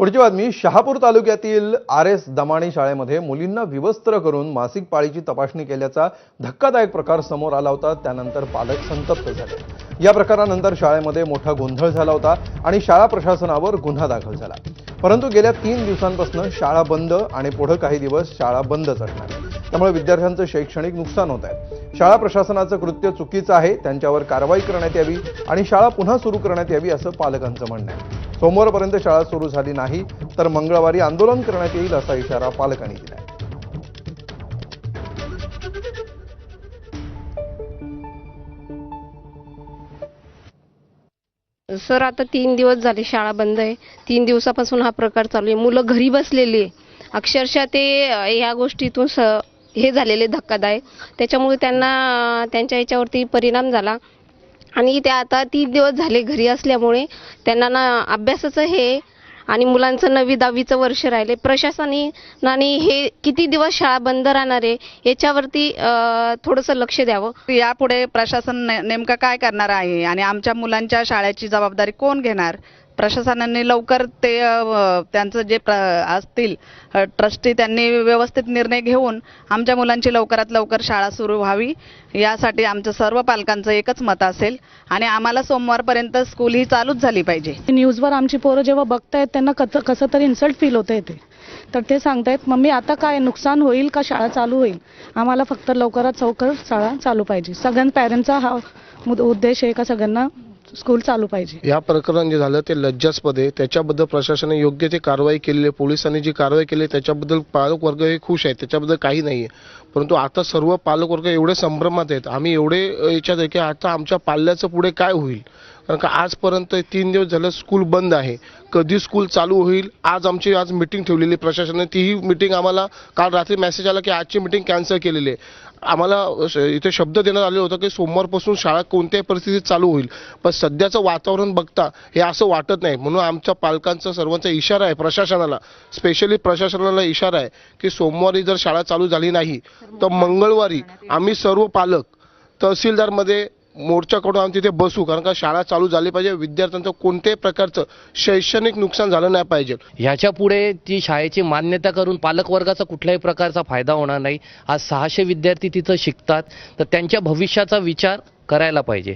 पुढची बातमी शहापूर तालुक्यातील आर एस दमाणी शाळेमध्ये मुलींना विवस्त्र करून मासिक पाळीची तपासणी केल्याचा धक्कादायक प्रकार समोर आला होता. त्यानंतर पालक संतप्त झाले. या प्रकारानंतर शाळेमध्ये मोठा गोंधळ झाला होता आणि शाळा प्रशासनावर गुन्हा दाखल झाला. परंतु गेल्या तीन दिवसांपासून शाळा बंद आणि पुढे काही दिवस शाळा बंदच असणार. त्यामुळे विद्यार्थ्यांचं शैक्षणिक नुकसान होत आहे. शाळा प्रशासनाचं कृत्य चुकीचं आहे त्यांच्यावर कारवाई करण्यात यावी आणि शाळा पुन्हा सुरू करण्यात यावी असं पालकांचं म्हणणं आहे. सोमवारपर्यंत शाळा सुरू झाली नाही तर मंगळवारी आंदोलन करण्यात येईल असा इशारा पालकांनी दिला सर आता तीन दिवस झाले शाळा बंद आहे. तीन दिवसापासून हा प्रकार चालू आहे. मुलं घरी बसलेली आहे. अक्षरशः ते या ह्या गोष्टीतून स हे झालेले धक्कादायक. त्याच्यामुळे त्यांना त्यांच्या याच्यावरती परिणाम झाला. आणि ते आता तीन दिवस झाले घरी असल्यामुळे त्यांना ना अभ्यासाचं हे आणि मुलांचं नवी दहावीचं वर्ष राहिले. प्रशासनाने हे किती दिवस शाळा बंद राहणार आहे याच्यावरती थोडंसं लक्ष द्यावं. यापुढे प्रशासन नेमकं काय करणार आहे? आणि आमच्या मुलांच्या शाळेची जबाबदारी कोण घेणार? प्रशासनाने लवकर ते त्यांचं जे प्र असतील ट्रस्टी त्यांनी व्यवस्थित निर्णय घेऊन आमच्या मुलांची लवकरात लवकर शाळा सुरू व्हावी. यासाठी आमचं सर्व पालकांचं एकच मत असेल आणि आम्हाला सोमवारपर्यंत स्कूल ही चालूच झाली पाहिजे. न्यूजवर आमची पोरं जेव्हा बघतायत त्यांना कसं कसं तरी इन्सल्ट फील होतंय ते. तर ते सांगतायत मम्मी आता काय नुकसान होईल का? शाळा चालू होईल. आम्हाला फक्त लवकरात लवकर शाळा चालू पाहिजे. सगळ्यां पॅरेंटचा हा मुद- उद्देश आहे का सगळ्यांना? स्कूल चालू पाहिजे. या प्रकरण जे झालं ते लज्जास्पद आहे. त्याच्याबद्दल प्रशासनाने योग्य ते कारवाई केलेली आहे पोलिसांनी जी कारवाई केली आहे त्याच्याबद्दल पालक वर्ग हे खुश आहेत त्याच्याबद्दल काही नाही आहे. परंतु आता सर्व पालक वर्ग एवढे संभ्रमात आहेत. आम्ही एवढे याच्यात आहे की आता आमच्या पाल्याचं पुढे काय होईल? कारण का आजपर्यंत तीन दिवस झालं स्कूल बंद आहे. कधी स्कूल चालू होईल? आज आमची आज मिटिंग ठेवलेली आहे प्रशासनाने. तीही मिटिंग आम्हाला काल रात्री मेसेज आला की आजची मिटिंग कॅन्सल केलेली आहे. आम्हाला श- इथे शब्द देण्यात आलेला होतं की सोमवारपासून शाळा कोणत्याही परिस्थितीत चालू होईल. पण सध्याचं वातावरण बघता हे असं वाटत नाही. म्हणून आमच्या पालकांचा सर्वांचा इशारा आहे प्रशासनाला स्पेशली प्रशासनाला इशारा आहे की सोमवारी जर शाळा चालू झाली नाही तर मंगळवारी आम्ही सर्व पालक तहसीलदारमध्ये मोर्चा करून आम्ही तिथे बसू. कारण का शाळा चालू झाली पाहिजे. विद्यार्थ्यांचं कोणत्याही प्रकारचं शैक्षणिक नुकसान झालं नाही पाहिजे. ह्याच्या पुढे ती शाळेची मान्यता करून पालकवर्गाचा कुठल्याही प्रकारचा फायदा होणार नाही. आज सहाशे विद्यार्थी तिथं शिकतात. तर त्यांच्या भविष्याचा विचार करायला पाहिजे.